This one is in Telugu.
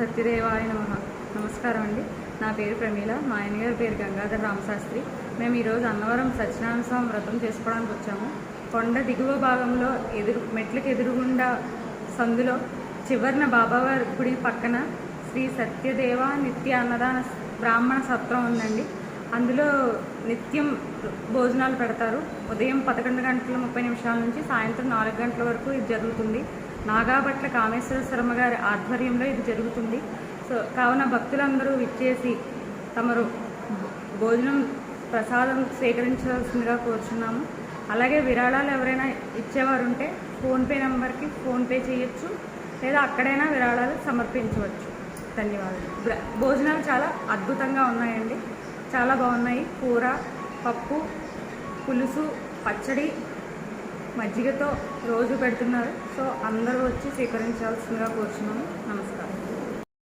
సత్యదేవాయ నమ. నమస్కారం అండి. నా పేరు ప్రమీల. మా ఆయన గారి పేరు గంగాధర రామశాస్త్రి. మేము ఈరోజు అన్నవరం సత్యనారాయణ స్వామి వ్రతం చేసుకోవడానికి వచ్చాము. కొండ దిగువ భాగంలో ఎదురు మెట్లకి ఎదురుగుండా సందులో చివరిన బాబావారి గుడి పక్కన శ్రీ సత్యదేవ నిత్య అన్నదాన బ్రాహ్మణ సత్రం ఉందండి. అందులో నిత్యం భోజనాలు పెడతారు. ఉదయం పదకొండు గంటల ముప్పై నిమిషాల నుంచి సాయంత్రం నాలుగు గంటల వరకు ఇది జరుగుతుంది. నాగాభట్ల కామేశ్వర శర్మ గారి ఆధ్వర్యంలో ఇది జరుగుతుంది. సో కావున భక్తులందరూ విచ్చేసి తమరు భోజనం ప్రసాదం స్వీకరించవలసిందిగా కోరుచున్నాము. అలాగే విరాళాలు ఎవరైనా ఇచ్చేవారు ఉంటే ఫోన్పే నెంబర్కి ఫోన్పే చేయొచ్చు లేదా అక్కడైనా విరాళాలు సమర్పించవచ్చు. ధన్యవాదాలు. భోజనాలు చాలా అద్భుతంగా ఉన్నాయండి. చాలా బాగున్నాయి. కూర పప్పు పులుసు పచ్చడి మజ్జిగతో రోజు పెడుతున్నారు. సో అందరూ వచ్చి స్వీకరించాల్సిందిగా కూర్చున్నాము. నమస్కారం